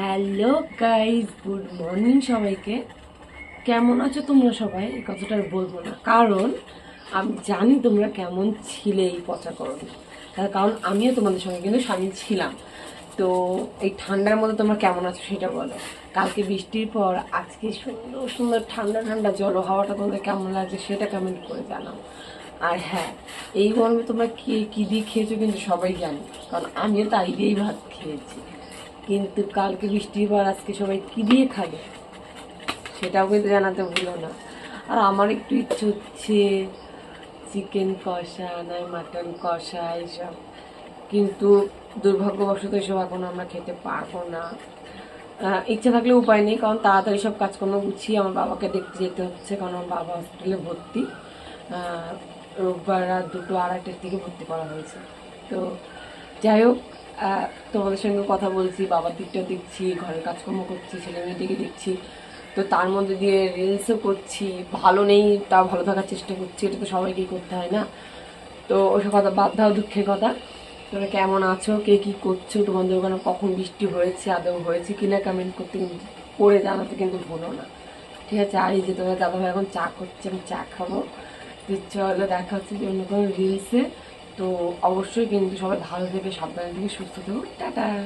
Hello guys good morning সবাইকে। কেমন আছো তোমরা সবাই? এই কথাটা বলব না। কারণ আমি জানি তোমরা কেমন ছিলে এই পচা করণ তার কারণ আমিও তোমাদের সঙ্গে কিন্তু স্বামী ছিলাম। তো এই ঠান্ডার মধ্যে তোমরা কেমন আছো সেটা বলো। কালকে বৃষ্টির পর আজকে সুন্দর সুন্দর ঠান্ডা ঠান্ডা জল হাওয়াটা তোমাদের কেমন লাগছে সেটা কমেন্ট করে জানাও। আর হ্যাঁ এই গরমে তোমরা কি, কী দিয়ে খেয়েছো কিন্তু সবাই জানো। কারণ আমিও তাই দিয়েই ভাত খেয়েছি। কিন্তু কালকে বৃষ্টির পর আজকে সবাই কি দিয়ে খাবে? সেটাও কিন্তু জানাতে ভুলো না। আর আমার একটু ইচ্ছে হচ্ছে চিকেন কষা নয় মাটন কষা, এইসব। কিন্তু দুর্ভাগ্যবশত এসব এখন আমরা খেতে পারব না। ইচ্ছে থাকলে উপায় নেই, কারণ তাড়াতাড়ি সব কাজকর্ম গুছিয়ে আমার বাবাকে দেখতে যেতে হচ্ছে, কারণ আমার বাবা হসপিটালে ভর্তি। রোববার রাত দুটো আড়াইটার দিকে ভর্তি করা হয়েছে। তো যাই হোক তোমাদের সঙ্গে কথা বলছি, বাবার দিকটা দেখছি, ঘরের কাজকর্ম করছি, ছেলে মেয়েটিকে দেখছি। তো তার মধ্যে দিয়ে রিলসও করছি, ভালো নেই, তাও ভালো থাকার চেষ্টা করছি, এটা তো সবাইকেই করতে হয় না? তো ওসব কথা বাদ দাও, দুঃখের কথা। তোমরা কেমন আছো? কে কী করছ? তোমাদের ওখানে কখন বৃষ্টি হয়েছে, আদৌ হয়েছে কিনা কমেন্ট করতে কিন্তু, করে জানাতে কিন্তু ভুলো না। ঠিক আছে, আর এই যে তোমার দাদাভাই এখন চা করছে, আমি চা খাব। তো চলো দেখা হচ্ছে যে অন্য কোনো রিলসে তো অবশ্যই কিন্তু সবাই ভালো থেকে সাবধানে থেকে সুস্থ থেকো। টাটা।